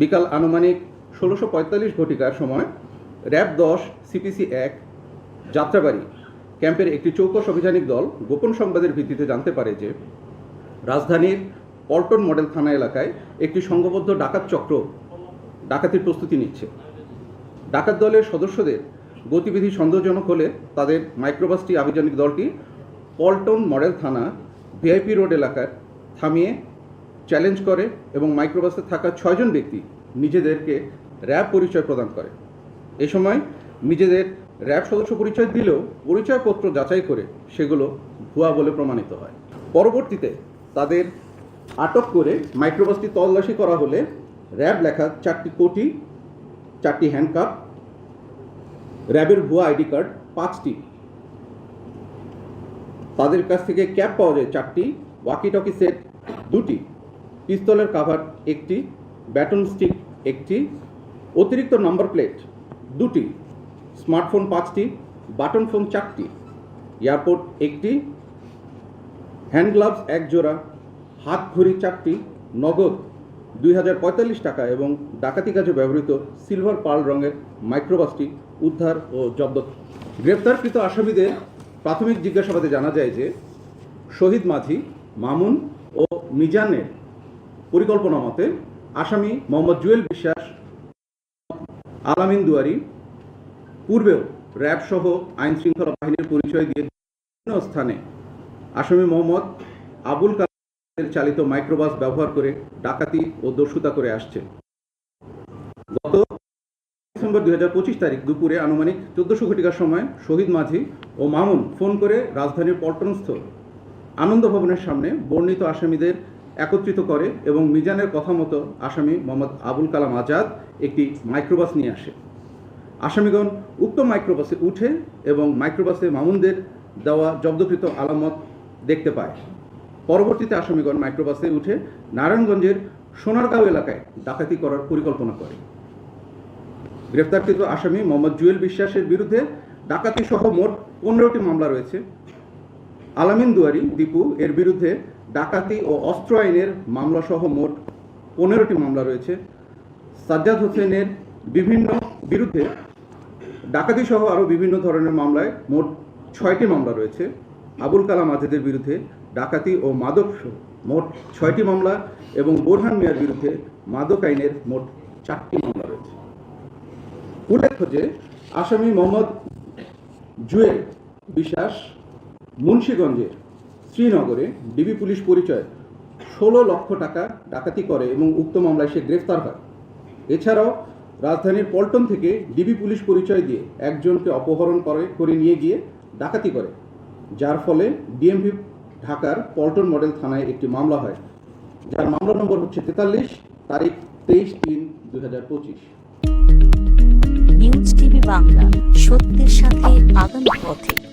বিকাল আনুমানিক ষোলোশো পঁয়তাল্লিশ ঘটিকার সময় র্যাব দশ সিপিসি এক, যাত্রাবাড়ি ক্যাম্পের একটি চৌকস অভিযানিক দল গোপন সংবাদের ভিত্তিতে জানতে পারে যে রাজধানীর পল্টন মডেল থানা এলাকায় একটি সংঘবদ্ধ ডাকাত চক্র ডাকাতির প্রস্তুতি নিচ্ছে। ডাকাত দলের সদস্যদের গতিবিধি সন্দেহজনক হলে তাদের মাইক্রোবাসটি আভিযানিক দলটি পল্টন মডেল থানা ভিআইপি রোড এলাকার থামিয়ে চ্যালেঞ্জ করে এবং মাইক্রোবাসে থাকা ছয়জন ব্যক্তি নিজেদেরকে র্যাব পরিচয় প্রদান করে। এ সময় নিজেদের র্যাব সদস্য পরিচয় দিলেও পরিচয়পত্র যাচাই করে সেগুলো ভুয়া বলে প্রমাণিত হয়। পরবর্তীতে তাদের আটক করে মাইক্রোবাসটি তল্লাশি করা হলে র্যাব লেখা চারটি কোটি, চারটি হ্যান্ডকাপ র্যাবের ভুয়া আইডি কার্ড পাঁচটি। তাদের কাছ থেকে ক্যাব পাওয়া যায় চারটি ওয়াকি টকি সেট দুটি। পিস্তলের কাভার একটি ব্যাটন স্টিক একটি, অতিরিক্ত নম্বর প্লেট দুটি স্মার্টফোন পাঁচটি বাটন ফোন চারটি এয়ারপোর্ট একটি হ্যান্ড গ্লাভস এক জোড়া, হাত ঘড়ি চারটি, নগদ দুই হাজার পঁয়তাল্লিশ টাকা এবং ডাকাতি কাজে ব্যবহৃত সিলভার পার্ল রঙের মাইক্রোবাসটি উদ্ধার ও জব্দ। গ্রেপ্তারকৃত আসামিদের প্রাথমিক জিজ্ঞাসাবাদে জানা যায় যে শহীদ মাঝি, মামুন ও মিজানের পরিকল্পনা মতে আসামি মোহাম্মদ জুয়েল বিশ্বাস, আলামিন দুয়ারি, পূর্বেও র্যাব সহ আইন শৃঙ্খলা বাহিনীর পরিচয় দিয়ে বিভিন্ন স্থানে আসামি মোহাম্মদ আবুল কালামের চালিত মাইক্রোবাস ব্যবহার করে ডাকাতি ও দস্যুতা করে আসছে গত ডিসেম্বর দুই হাজার পঁচিশ তারিখ দুপুরে আনুমানিক চোদ্দশো ঘটিকার সময় শহীদ মাঝি ও মামুন ফোন করে রাজধানীর পল্টনস্থ আনন্দ ভবনের সামনে বর্ণিত আসামিদের একত্রিত করে এবং মিজানের কথা মতো আসামি মোহাম্মদ আবুল কালাম আজাদ একটি মাইক্রোবাস নিয়ে আসে। আসামিগণ উক্ত মাইক্রোবাসে উঠে এবং মাইক্রোবাসে মামুনদের দেওয়া জব্দকৃত আলামত দেখতে পায়। পরবর্তীতে আসামিগণ মাইক্রোবাসে উঠে নারায়ণগঞ্জের সোনারগাঁও এলাকায় ডাকাতি করার পরিকল্পনা করে। গ্রেফতারকৃত আসামি মোহাম্মদ জুয়েল বিশ্বাসের বিরুদ্ধে ডাকাতি সহ মোট পনেরোটি মামলা রয়েছে। আলামিন দুয়ারি, দীপু এর বিরুদ্ধে ডাকাতি ও অস্ত্র আইনের মামলা সহ মোট পনেরোটি মামলা রয়েছে। সাজ্জাদ হোসেনের বিভিন্ন বিরুদ্ধে ডাকাতি সহ আরও বিভিন্ন ধরনের মামলায় মোট ছয়টি মামলা রয়েছে। আবুল কালাম আজাদের বিরুদ্ধে ডাকাতি ও মাদক মোট ছয়টি মামলা এবং বোরহান মিয়ার বিরুদ্ধে মাদক আইনের মোট চারটি মামলা রয়েছে। উল্লেখ্য যে, আসামি মোহাম্মদ জুয়েল বিশ্বাস মুন্সীগঞ্জের শ্রীনগরে ডিবি পুলিশ পরিচয় ষোলো লক্ষ টাকা ডাকাতি করে এবং উক্ত মামলায় সে গ্রেফতার হয়। এছাড়াও রাজধানীর পল্টন থেকে ডিবি পুলিশ পরিচয় দিয়ে একজনকে অপহরণ করে করে নিয়ে গিয়ে ডাকাতি করে। যার ফলে ডিএমভি ঢাকার পল্টন মডেল থানায় একটি মামলা হয়। যার মামলা নম্বর হচ্ছে তেতাল্লিশ, তারিখ তেইশ তিন দুই হাজার পঁচিশ। নিউজ টিভি বাংলা, সত্যের সাথে আগামী পথে।